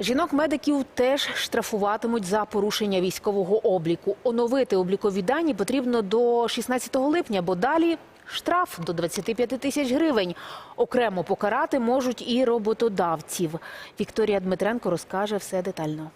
Жінок-медиків теж штрафуватимуть за порушення військового обліку. Оновити облікові дані потрібно до 16 липня, бо далі штраф до 25 тисяч гривень. Окремо покарати можуть і роботодавців. Вікторія Дмитренко розкаже все детально.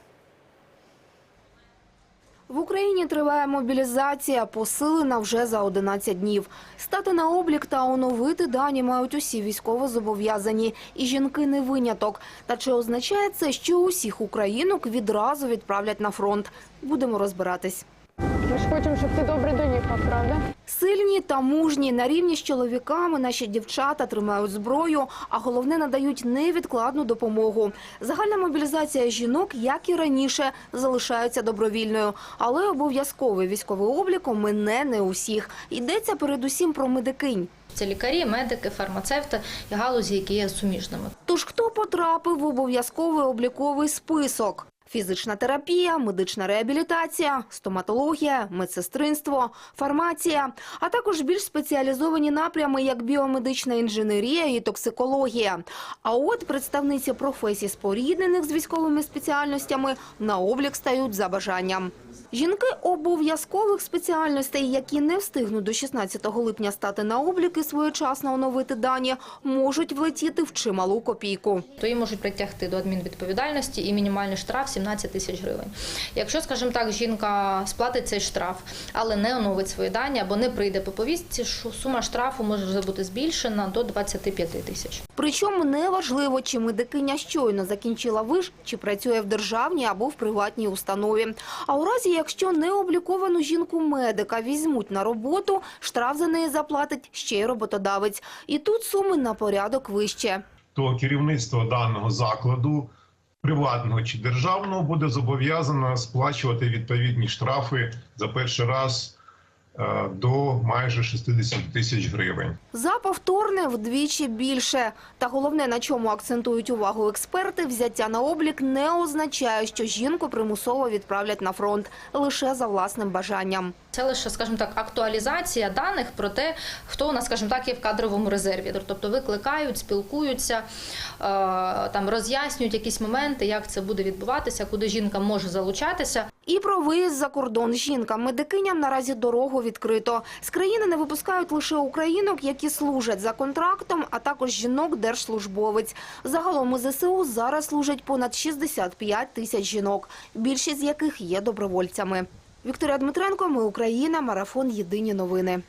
В Україні триває мобілізація, посилена вже за 11 днів. Стати на облік та оновити дані мають усі військовозобов'язані. І жінки не виняток. Та чи означає це, що усіх українок відразу відправлять на фронт? Будемо розбиратись. Ми ж хочемо, щоб ти добре доїхав, правда? Сильні та мужні на рівні з чоловіками наші дівчата тримають зброю, а головне надають невідкладну допомогу. Загальна мобілізація жінок, як і раніше, залишається добровільною, але обов'язковий військовий облік мине не усіх. Йдеться передусім про медикинь. Це лікарі, медики, фармацевти і галузі, які є суміжними. Тож хто потрапив в обов'язковий обліковий список? Фізична терапія, медична реабілітація, стоматологія, медсестринство, фармація, а також більш спеціалізовані напрями, як біомедична інженерія і токсикологія. А от представниці професій, споріднених з військовими спеціальностями, на облік стають за бажанням. Жінки обов'язкових спеціальностей, які не встигнуть до 16 липня стати на облік і своєчасно оновити дані, можуть влетіти в чималу копійку. То її можуть притягти до адмінвідповідальності і мінімальний штраф 17 тисяч гривень. Якщо, скажімо так, жінка сплатить цей штраф, але не оновить свої дані або не прийде по повістці, сума штрафу може бути збільшена до 25 тисяч. Причому неважливо, чи медикиня щойно закінчила виш, чи працює в державній або в приватній установі. А у разі, якщо необліковану жінку медика візьмуть на роботу, штраф за неї заплатить ще й роботодавець. І тут суми на порядок вище. то керівництво даного закладу, приватного чи державного, буде зобов'язано сплачувати відповідні штрафи за перший раз е, до майже 60 тисяч гривень. За повторне вдвічі більше. Та головне, на чому акцентують увагу експерти, взяття на облік не означає, що жінку примусово відправлять на фронт лише за власним бажанням. Це лише, скажімо так, актуалізація даних про те, хто у нас, скажімо так, є в кадровому резерві. Тобто викликають, спілкуються, е, там роз'яснюють якісь моменти, як це буде відбуватися, куди жінка може залучатися. І про виїзд за кордон жінкам медикиням наразі дорогу відкрито. З країни не випускають лише українок, які служать за контрактом, а також жінок держслужбовець. Загалом у ЗСУ зараз служать понад 65 тисяч жінок, більшість з яких є добровольцями. Вікторія Дмитренко, ми Україна, марафон Єдині новини.